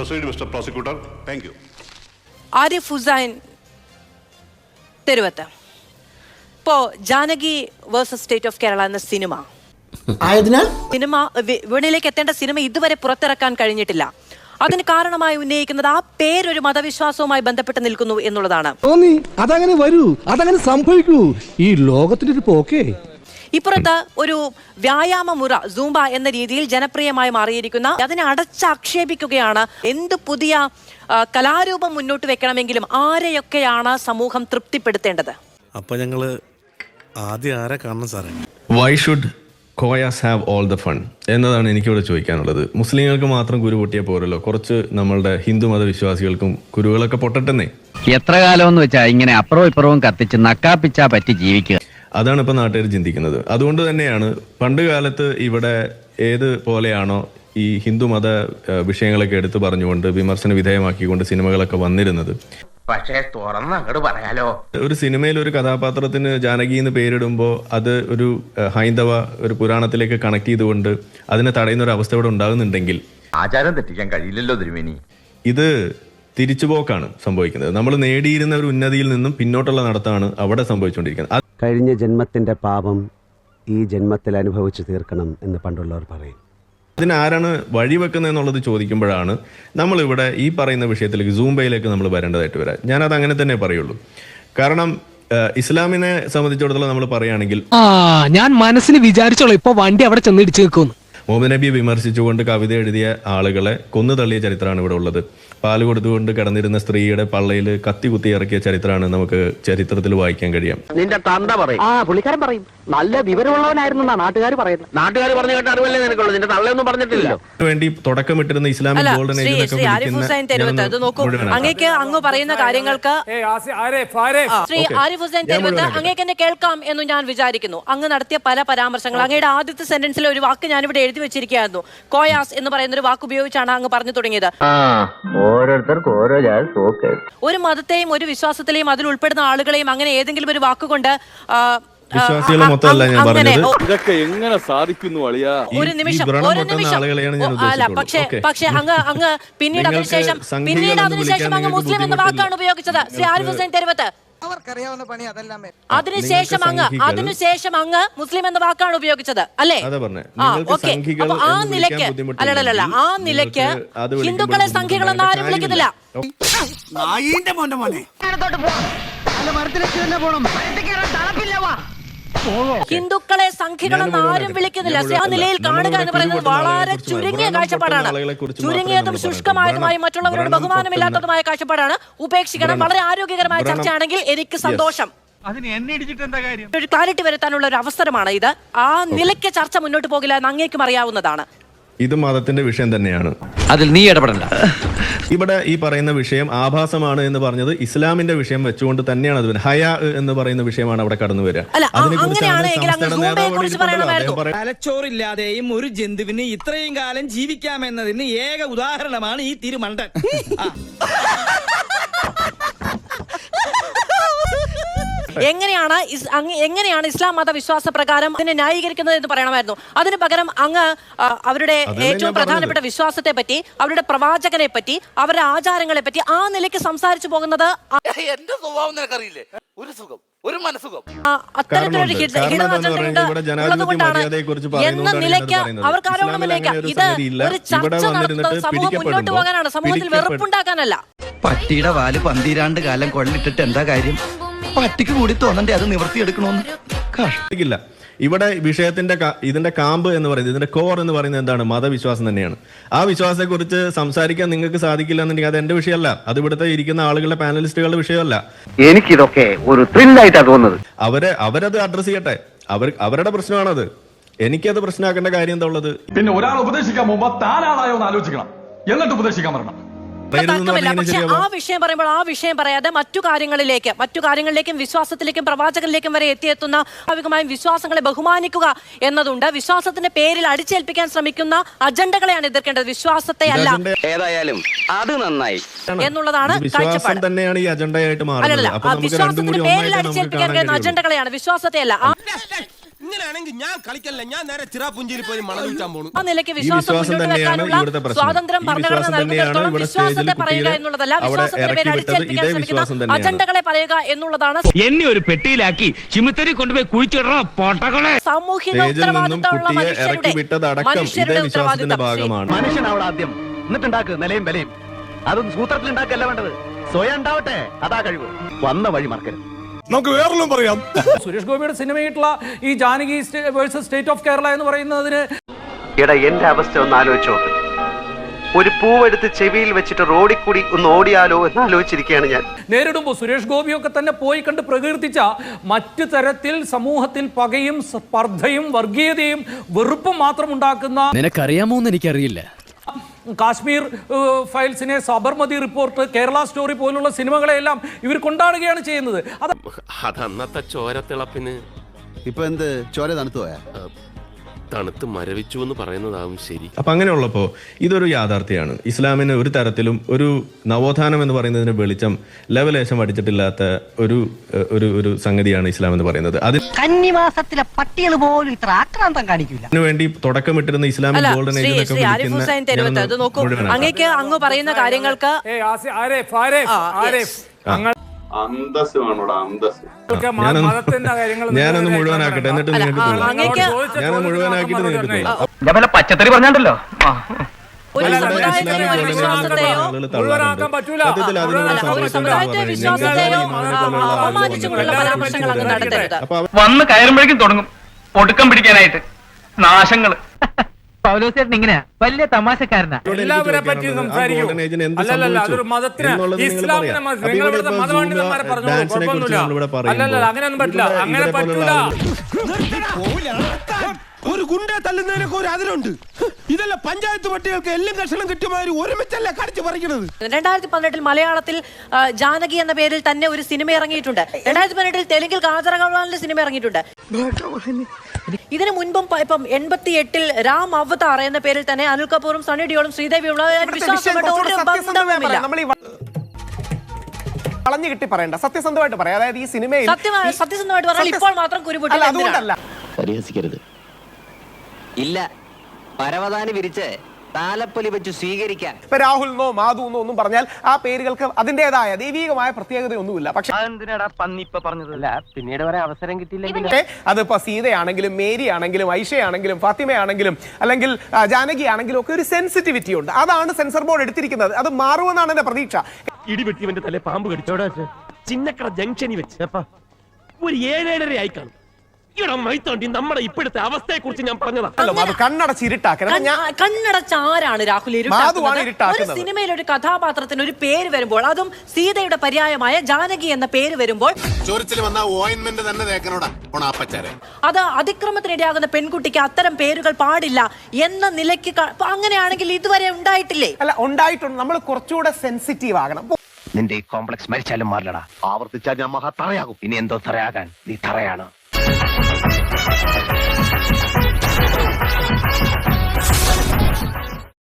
Proceed mister prosecutor. Thank you Arif Hussain Theruvath. ഇപ്പോ Janaki versus state of Kerala എന്ന cinema. ആയതിനാൽ? Cinema വീണിലേക്ക് വിപണിയിലേക്ക് എത്തേണ്ട cinema ഇതുവരെ പുറത്തിറക്കാൻ കഴിഞ്ഞിട്ടില്ല. അതിന് കാരണമായി ഉന്നയിക്കുന്നത് ആ പേരൊരു മതവിശ്വാസവുമായി ബന്ധപ്പെട്ട് നിൽക്കുന്നു എന്നുള്ളതാണ്. തോന്നി. അതങ്ങനെ വരൂ. അതങ്ങനെ സംഭവിക്കൂ. ഈ ലോകത്തിന്റെ ഒരു പോക്കേ. ഇപ്പുറത്ത് ഒരു വ്യായാമ മുറ സൂംബ എന്ന രീതിയിൽ ജനപ്രിയമായി മാറിയിരിക്കുന്ന അതിനെ അടച്ചാക്ഷേപിക്കുകയാണ്. എന്ത് പുതിയ കലാരൂപം മുന്നോട്ട് വെക്കണമെങ്കിലും ആരെയൊക്കെയാണ് സമൂഹം തൃപ്തിപ്പെടുത്തേണ്ടത്? അപ്പൊ ഞങ്ങൾ ആദ്യം ആരെ കാണണം സാറേ? Why should Koyas have all the fun എന്നതാണ് എനിക്കിവിടെ ചോദിക്കാനുള്ളത്. മുസ്ലിങ്ങൾക്ക് മാത്രം കുരു പൊട്ടിയ പോരല്ലോ. കുറച്ച് നമ്മളുടെ ഹിന്ദു മതവിശ്വാസികൾക്കും കുരുകളൊക്കെ പൊട്ടട്ടെന്നേ. എത്ര കാലമെന്ന് വെച്ചാൽ ഇങ്ങനെ അപ്പുറവും ഇപ്പുറവും കത്തിച്ച് നക്കാപ്പിച്ചാ പറ്റി ജീവിക്കുക. അതാണ് ഇപ്പം നാട്ടുകാർ ചിന്തിക്കുന്നത്. അതുകൊണ്ട് തന്നെയാണ് പണ്ട് കാലത്ത് ഇവിടെ ഏത് പോലെയാണോ ഈ ഹിന്ദു മത ഏഹ്, വിഷയങ്ങളൊക്കെ എടുത്തു പറഞ്ഞുകൊണ്ട് വിമർശന വിധേയമാക്കിക്കൊണ്ട് സിനിമകളൊക്കെ വന്നിരുന്നത്. പക്ഷേ തുറന്ന് അങ്ങോട്ട് പറയാലോ. ഒരു സിനിമയിൽ ഒരു കഥാപാത്രത്തിന് ജാനകി എന്ന് പേരിടുമ്പോൾ അത് ഒരു ഹൈന്ദവ ഒരു പുരാണത്തിലേക്ക് കണക്ട് ചെയ്തുകൊണ്ട് അതിനെ തടയുന്ന ഒരു അവസ്ഥ ഇവിടെ ഉണ്ടാകുന്നുണ്ടെങ്കിൽ ആചാരം തെറ്റിക്കാൻ കഴിയില്ലല്ലോ തിരുമേനി. ഇത് തിരിച്ചുപോക്കാണ് സംഭവിക്കുന്നത്. നമ്മൾ നേടിയിരുന്ന ഒരു ഉന്നതിയിൽ നിന്നും പിന്നോട്ടുള്ള നടത്താണ് അവിടെ സംഭവിച്ചുകൊണ്ടിരിക്കുന്നത്. കഴിഞ്ഞ ജന്മത്തിന്റെ പാപം ഈ ജന്മത്തിൽ അനുഭവിച്ചു തീർക്കണം എന്ന് പണ്ടുള്ളവർ പറയും. ഇതിനാരാണ് വഴിവെക്കുന്നതെന്നുള്ളത് വഴിവെക്കുന്നത് എന്നുള്ളത് ചോദിക്കുമ്പോഴാണ് നമ്മളിവിടെ ഈ പറയുന്ന വിഷയത്തിലേക്ക് സൂംബയിലേക്ക് നമ്മൾ വരേണ്ടതായിട്ട് വരാം. ഞാനത് അങ്ങനെ തന്നെ പറയുള്ളൂ. കാരണം ഇസ്ലാമിനെ സംബന്ധിച്ചിടത്തോളം നമ്മൾ പറയുകയാണെങ്കിൽ ആ ഞാൻ മനസ്സിൽ വിചാരിച്ചോളൂ ഇപ്പൊ വണ്ടി അവിടെ ചെന്ന് ഇടിച്ചു നിൽക്കുന്നു മുഹമ്മദ് നബിയെ വിമർശിച്ചുകൊണ്ട് കവിത എഴുതിയ ആളുകളെ കൊന്നു തള്ളിയ ചരിത്രമാണ് ഇവിടെ ഉള്ളത്. പാൽ കൊടുത്തുകൊണ്ട് കിടന്നിരുന്ന സ്ത്രീയുടെ പള്ളയിൽ കത്തി കുത്തി ഇറക്കിയ ചരിത്രമാണ് നമുക്ക് ചരിത്രത്തിൽ വായിക്കാൻ കഴിയാം. നിന്റെ തന്ത പറയും. ആ പുള്ളിക്കാരൻ പറയും. നല്ല വിവരമുള്ളവനായിരുന്നു നാട്ടുകാർ പറയുന്നത്. നാട്ടുകാർ പറഞ്ഞു കേട്ട അറിവല്ലേ നിനക്കുള്ളൂ. നിന്റെ തള്ളയൊന്നും പറഞ്ഞിട്ടില്ലല്ലോ. വേണ്ടി തുടക്കമിട്ടിരുന്ന ഇസ്ലാമിക് ഗോൾഡൻ ഏജ് ഏജിലൊക്കെ നോക്കൂ. അങ്ങേക്ക് അങ്ങ് പറയുന്ന കാര്യങ്ങൾക്ക് ശ്രീ. ആരിഫ് ഹുസൈൻ തെരുവത്ത് അങ്ങേക്ക് എന്നെ കേൾക്കാം എന്ന് ഞാൻ വിചാരിക്കുന്നു. അങ്ങ് നടത്തിയ പല പരാമർശങ്ങൾ അങ്ങയുടെ ആദ്യത്തെ സെന്റൻസിൽ ഒരു വാക്ക് ഞാനിവിടെ എഴുതി വെച്ചിരിക്കുകയായിരുന്നു. കോയാസ് എന്ന് പറയുന്ന ഒരു വാക്ക് ഉപയോഗിച്ചാണ് അങ്ങ് പറഞ്ഞു തുടങ്ങിയത്. ആ ഓരോരുത്തർക്ക് ഓരോ ഒരു മതത്തെയും ഒരു വിശ്വാസത്തിലെയും അതിൽ ഉൾപ്പെടുന്ന ആളുകളെയും അങ്ങനെ ഏതെങ്കിലും ഒരു വാക്കുകൊണ്ട് വിശ്വാസികളെ മൊത്തമല്ല ഞാൻ പറഞ്ഞത്. ഇതൊക്കെ എങ്ങനെ സാധിക്കുന്നു അളിയാ? ഒരു നിമിഷം ഒരു നിമിഷം. അല്ല. പക്ഷേ. പക്ഷേ അങ്ങ് അങ്ങ് പിന്നീട് അതിനുശേഷം പിന്നീട് അതിനുശേഷം അങ്ങ് മുസ്ലിം എന്ന വാക്കാണ് ഉപയോഗിച്ചത്. ശ്രീ ആരിഫ് ഹുസൈൻ തെരുവത്ത്. അവർക്കറിയാവുന്ന പണി അതെല്ലാം അതിനുശേഷം അങ്ങ് അതിനുശേഷം അങ്ങ് മുസ്ലിം എന്ന വാക്കാണ് ഉപയോഗിച്ചത് അല്ലേ? ഓക്കെ. സംഘികൾ അപ്പൊ ആ നിലയ്ക്ക് അല്ലല്ല ആ നിലയ്ക്ക് ഹിന്ദുക്കളെ സംഖ്യകൾ എന്ന് ആരും വിളിക്കുന്നില്ല. നായിന്റെ മോന്റെ മോനെ. ഹിന്ദുക്കളെ സംഖ്യകളെന്ന് ഞാൻ ആരും മുഴുവനാക്കട്ടെ. സംഘികളെന്ന് ആരും വിളിക്കുന്നില്ല. ആ നിലയിൽ. കാണുക എന്ന് പറയുന്നത് വളരെ ചുരുങ്ങിയ കാഴ്ചപ്പാടാണ്. ചുരുങ്ങിയതും ശുഷ്കമായതുമായി മറ്റുള്ളവരോട് ബഹുമാനമില്ലാത്തതുമായ കാഴ്ചപ്പാടാണ്. ഉപേക്ഷിക്കണം. വളരെ ആരോഗ്യകരമായ ചർച്ചയാണെങ്കിൽ എനിക്ക് സന്തോഷം. അതിന് എന്നെ ഇടിച്ചിട്ട് എന്താ കാര്യം? ഒരു ക്ലാരിറ്റി വരുത്താനുള്ള ഒരു അവസരമാണ് ഇത്. ആ നിലയ്ക്ക് ചർച്ച മുന്നോട്ട് പോകില്ല എന്ന് അങ്ങേക്കും അറിയാവുന്നതാണ്. ഇത് മതത്തിന്റെ വിഷയം തന്നെയാണ് അതിൽ നീ ഇടപെടണ്ട ഇവിടെ ഈ പറയുന്ന വിഷയം ആഭാസമാണ് എന്ന് പറഞ്ഞത് ഇസ്ലാമിന്റെ വിഷയം വെച്ചുകൊണ്ട് തന്നെയാണ് അത് വരുന്നത്. ഹയാ എന്ന് പറയുന്ന വിഷയമാണ് അവിടെ കടന്നു വരിക അല്ല, അങ്ങനെയാണ് എങ്കിൽ അങ്ങ് സംസ്ഥാന സൂംബയെ നേതാവ് കുറിച്ച് ഇരിപ്പുണ്ടല്ലോ. പറയണമായിരുന്നു. അദ്ദേഹം പറ- തലച്ചോറില്ലാതെയും ഒരു ജന്തുവിന് ഇത്രയും കാലം ജീവിക്കാമെന്നതിന് ഏക ഉദാഹരണമാണ് ഈ തിരുമണ്ടൻ എങ്ങനെയാണ് അങ്ങ് എങ്ങനെയാണ് ഇസ്ലാം മത വിശ്വാസ പ്രകാരം അതിനെ ന്യായീകരിക്കുന്നത് എന്ന് പറയണമായിരുന്നു. അതിന് പകരം അങ്ങ് അവരുടെ ഏറ്റവും പ്രധാനപ്പെട്ട വിശ്വാസത്തെ പറ്റി അവരുടെ പ്രവാചകനെ പറ്റി അവരുടെ ആചാരങ്ങളെ പറ്റി ആ നിലയ്ക്ക് സംസാരിച്ചു പോകുന്നത് എന്റെ സ്വഭാവം നിനക്കറിയില്ലേ? ഒരു സുഖം ഒരു മര്യാദയെക്കുറിച്ച് എന്ന നിലയ്ക്ക് അവർക്ക് ആരോപണമില്ലേക്ക് ഒരു ഇത് ഒരു ചർച്ച നടത്തുന്നത് സമൂഹം മുന്നോട്ട് പോകാനാണ് സമൂഹത്തിൽ. വെറുപ്പുണ്ടാക്കാനല്ല. പട്ടിയുടെ വാൽ പന്തിരാണ്ട് കാലം കൊള്ളിട്ടിട്ട് എന്താ കാര്യം? പട്ടിക്ക് കൂടി തോന്നണ്ടേ? അത് നിവർത്തിയെടുക്കണോന്ന് കഷ്ടിക്കില്ല ഇവിടെ വിഷയത്തിന്റെ ഇതിന്റെ കാമ്പ് എന്ന് പറയുന്നത് ഇതിന്റെ കോർ എന്ന് പറയുന്നത് എന്താണ്? മതവിശ്വാസം തന്നെയാണ്. ആ വിശ്വാസത്തെ കുറിച്ച് സംസാരിക്കാൻ നിങ്ങൾക്ക് സാധിക്കില്ല എന്നുണ്ടെങ്കിൽ അത് എന്റെ വിഷയമല്ല. അത് ഇവിടുത്തെ ഇരിക്കുന്ന ആളുകളുടെ പാനലിസ്റ്റുകളുടെ വിഷയമല്ല. എനിക്കിതൊക്കെ ഒരു ത്രില്ലായിട്ടാണ് തോന്നുന്നത്. അവർ അവരത് അഡ്രസ് ചെയ്യട്ടെ. അവർ അവരുടെ പ്രശ്നമാണത്. എനിക്കത് പ്രശ്നമാക്കേണ്ട കാര്യം എന്താ ഉള്ളത്? പിന്നെ ഒരാൾ ഉപദേശിക്കാൻ പോകുമ്പോ താനാളായോ എന്ന് ആലോചിക്കണം. എന്നിട്ട് ഉപദേശിക്കാൻ വരണം പറയരുതെന്ന് തർക്കമില്ല. പക്ഷെ ആ വിഷയം പറയുമ്പോൾ ആ വിഷയം പറയാതെ മറ്റു കാര്യങ്ങളിലേക്ക് മറ്റു കാര്യങ്ങളിലേക്കും വിശ്വാസത്തിലേക്കും പ്രവാചകനിലേക്കും വരെ എത്തിയെത്തുന്ന സ്വാഭാവികമായും വിശ്വാസങ്ങളെ ബഹുമാനിക്കുക എന്നതുണ്ട്. വിശ്വാസത്തിന്റെ പേരിൽ അടിച്ചേൽപ്പിക്കാൻ ശ്രമിക്കുന്ന അജണ്ടകളെയാണ് എതിർക്കേണ്ടത്. വിശ്വാസത്തെ അല്ല ഏതായാലും അത് നന്നായി. എന്നുള്ളതാണ് കാഴ്ചപ്പാട്. തന്നെയാണ് ഈ അജണ്ടയായിട്ട് മാറുന്നത്. വിശ്വാസത്തിന്റെ പേരിൽ അടിച്ചേൽപ്പിക്കാൻ കഴിയുന്ന അജണ്ടകളെയാണ് വിശ്വാസത്തെ അല്ല ആ- ഇങ്ങനെയാണെങ്കിൽ ഞാൻ കളിക്കല്ല? ഞാൻ നേരെ ചിറാപുഞ്ചിയിൽ പോയി മണം വിൽക്കാൻ പോണു. ആ നിലയ്ക്ക് വിശ്വാസം വിശ്വാസം മുന്നോട്ട് തന്നെയാണ് വെക്കാനുള്ള ഇവിടുത്തെ പ്രശ്നം. സ്വാതന്ത്ര്യം ഈ ഭരണഘടന വിശ്വാസം തന്നെയാണ് നൽകുന്നിടത്തോളം ഇവിടെ വിശ്വാസത്തെ പറയുക എന്നുള്ളതല്ല അവിടെ വിശ്വാസത്തിന്റെ പേര് ഇറക്കി വിട്ടത് അടിച്ചേൽപ്പിക്കാൻ ഇതേ വിശ്വാസം ശ്രമിക്കുന്ന തന്നെയാണ്. അജണ്ടകളെ പറയുക എന്നുള്ളതാണ് എന്നെ ഒരു പെട്ടിയിലാക്കി ചിമിത്തരി കൊണ്ടുപോയി കുഴിച്ചിടണം പോട്ടകളെ? സാമൂഹിക സ്റ്റേജിൽ നിന്നും ഉത്തരവാദിത്തമുള്ള കുട്ടിയെ ഇറക്കി മനുഷ്യരുടെ വിട്ടതടക്കം ഇതേ മനുഷ്യരുടെ വിശ്വാസത്തിന്റെ ഉത്തരവാദിത്തം. ഭാഗമാണ്. മനുഷ്യനാവണം ആദ്യം. എന്നിട്ടുണ്ടാക്ക് നിലയും വിലയും അതൊന്നും സൂത്രത്തിൽ ഉണ്ടാക്കല്ല വേണ്ടത്. സ്വയം ഉണ്ടാവട്ടെ. അതാ കഴിവ്. വന്ന വഴി മറക്കരുത്. നമുക്ക് വേറൊന്നും പറയാം. സുരേഷ് ഗോപിയുടെ സിനിമയായിട്ടുള്ള ഈ Janaki versus state of Kerala എന്ന് പറയുന്നതിന് എടാ എന്റെ അവസ്ഥ ഒന്ന് ആലോചിച്ചോ ഒരു പൂവെടുത്ത് ചെവിയിൽ വെച്ചിട്ട് റോഡിൽ കൂടി ഒന്ന് ഓടിയാലോ എന്ന് ആലോചിച്ചിരിക്കുകയാണ് ഞാൻ. നേരിടുമ്പോൾ സുരേഷ് ഗോപിയൊക്കെ തന്നെ പോയി കണ്ട് പ്രകീർത്തിച്ച മറ്റു തരത്തിൽ സമൂഹത്തിൽ പകയും സ്പർദ്ധയും വർഗീയതയും വെറുപ്പും മാത്രം ഉണ്ടാക്കുന്ന നിനക്കറിയാമോ എന്ന് എനിക്കറിയില്ല. കാശ്മീർ ഫയൽസിനെ സബർമതി റിപ്പോർട്ട് കേരള സ്റ്റോറി പോലുള്ള സിനിമകളെല്ലാം ഇവർ കൊണ്ടാടുകയാണ് ചെയ്യുന്നത്. അത് അതന്നത്തെ ചോരത്തിളപ്പിന് ഇപ്പൊ എന്ത്? ചോര തണുത്തു പോയാ? തണുത്ത് മരവിച്ചു എന്ന് പറയുന്നതാവും ശരി. അപ്പൊ അങ്ങനെയുള്ളപ്പോ ഇതൊരു യാഥാർത്ഥ്യമാണ് ഇസ്ലാമിന് ഒരു തരത്തിലും ഒരു നവോത്ഥാനം എന്ന് പറയുന്നതിന് വെളിച്ചം ലവലേശം അടിച്ചിട്ടില്ലാത്ത ഒരു ഒരു ഒരു സംഗതിയാണ് ഇസ്ലാം എന്ന് പറയുന്നത്. അതിന് കന്നിമാസത്തിലെ പട്ടികൾ പോലും ഇത്ര ആക്രാന്തം കാണിക്കില്ല അതിനുവേണ്ടി തുടക്കമിട്ടിരുന്ന ഇസ്ലാമിക് ഗോൾഡൻ. അങ്ങേക്ക് അങ്ങ് പറയുന്ന കാര്യങ്ങൾക്ക് അന്തസ് വേണോടാ അന്തസ് ഞാനൊന്ന് മതത്തിന്റെ കാര്യങ്ങൾ ഞാനൊന്ന് മുഴുവനാക്കട്ടെ എന്നിട്ട് ഞാൻ മുഴുവനാക്കിട്ട് നിങ്ങൾക്ക് പച്ചത്തറി പറഞ്ഞാണ്ടല്ലോ? വന്ന് കയറുമ്പോഴേക്കും തുടങ്ങും. ഒടുക്കം പിടിക്കാനായിട്ട്. നാശങ്ങൾ. പൗലോസേട്ടൻ ഇങ്ങനെയാ? വലിയ തമാശക്കാരനാ. എല്ലാവരെ പറ്റി സംസാരിക്കും. അല്ലല്ല അതൊരു മതത്തിന് ഇസ്ലാമിനെ പറയാം. നിങ്ങൾ ഇവിടെ ഇവിടുത്തെ മതപണ്ഡിതന്മാരെ പറഞ്ഞു കുഴപ്പമൊന്നുമില്ല. അല്ലല്ല അങ്ങനെയൊന്നും പറ്റില്ല. അങ്ങനെ പോലുള്ള ഒരു ഗുണ്ട തല്ലുന്നതിനൊക്കെ ഒരു അതിലുണ്ട് ഇതല്ല പഞ്ചായത്ത് പട്ടികൾക്ക് എല്ലാം കഷണം കിട്ടിയമാതിരി ഒരുമിച്ചല്ല കടിച്ചു പറിക്കണത്? രണ്ടായിരത്തി പതിനെട്ടിൽ മലയാളത്തിൽ ജാനകി എന്ന പേരിൽ തന്നെ ഒരു സിനിമ ഇറങ്ങിയിട്ടുണ്ട്. രണ്ടായിരത്തി പതിനെട്ടിൽ തെലുങ്കിൽ കാജറഗവാളിന്റെ സിനിമ ഇറങ്ങിയിട്ടുണ്ട്. ഇതിനു മുൻപും ഇപ്പം എൺപത്തി എട്ടിൽ രാം അവതാർ എന്ന പേരിൽ തന്നെ അനിൽ കപൂറും സണ്ണി ഡിയോളും ശ്രീദേവിയുള്ള കളഞ്ഞു കിട്ടി പറയണ്ട. സത്യസന്ധമായിട്ട് പറയാം. അതായത് ഈ സിനിമയിൽ സത്യസന്ധമായിട്ട് പറഞ്ഞാൽ ഇപ്പോൾ മാത്രം കുരുപൊട്ടില്ല അതുകൊണ്ടല്ല. പരിഹസിക്കരുത്. ഇല്ല. പരവതാനി വിരിച്ച് താലപ്പൊലി വെച്ച് സ്വീകരിക്കാൻ. ഇപ്പൊ രാഹുൽ എന്നോ മാധു എന്നോ ഒന്നും പറഞ്ഞാൽ ആ പേരുകൾക്ക് അതിന്റേതായ ദൈവികമായ പ്രത്യേകതയൊന്നുമില്ല പക്ഷെ അതെന്തിനാടാ പന്നി ഇപ്പൊ പറഞ്ഞത്? അല്ല പിന്നീട് വരെ അവസരം കിട്ടിയില്ല അതിപ്പോ സീതയാണെങ്കിലും മേരി ആണെങ്കിലും ഐഷയാണെങ്കിലും ഫാത്തിമയാണെങ്കിലും അല്ലെങ്കിൽ ജാനകി ആണെങ്കിലും ഒക്കെ ഒരു സെൻസിറ്റിവിറ്റി ഉണ്ട്. അതാണ് സെൻസർ ബോർഡ് എടുത്തിരിക്കുന്നത്. അത് മാറുമെന്നാണ് എന്റെ പ്രതീക്ഷ. ഇടിവെട്ടിവന്റെ തലേ പാമ്പ് കടിച്ചോടാ ചിന്നക്കട ജംഗ്ഷനിൽ വെച്ച്. ഒരു ഏഴേഴര ആയി കാണും. നമ്മുടെ ഇപ്പോഴത്തെ അവസ്ഥയെ കുറിച്ച് ഞാൻ പറഞ്ഞതാ. കണ്ണടച്ച് ഇരുട്ടാക്കണം ഞാൻ കണ്ണ്- ആരാണ് രാഹുൽ ഒരു. സിനിമയിൽ ഒരു കഥാപാത്രത്തിന് ഒരു പേര് വരുമ്പോൾ അതും സീതയുടെ പര്യായമായ ജാനകി എന്ന പേര് വരുമ്പോൾ അത് അതിക്രമത്തിനിടയാകുന്ന പെൺകുട്ടിക്ക് അത്തരം പേരുകൾ പാടില്ല എന്ന നിലയ്ക്ക് അങ്ങനെയാണെങ്കിൽ ഇതുവരെ ഉണ്ടായിട്ടില്ലേ? അല്ല ഉണ്ടായിട്ടുണ്ട്. നമ്മൾ കുറച്ചുകൂടെ സെൻസിറ്റീവ് ആകണം. നിന്റെ ഈ കോംപ്ലക്സ് മരിച്ചാലും മാറില്ലടാ. ആവർത്തിച്ചാൽ ഞാൻ മഹാ തറയാകും ഇനി എന്തോ തറയാകാൻ നീ തറയാണ്. Thank you.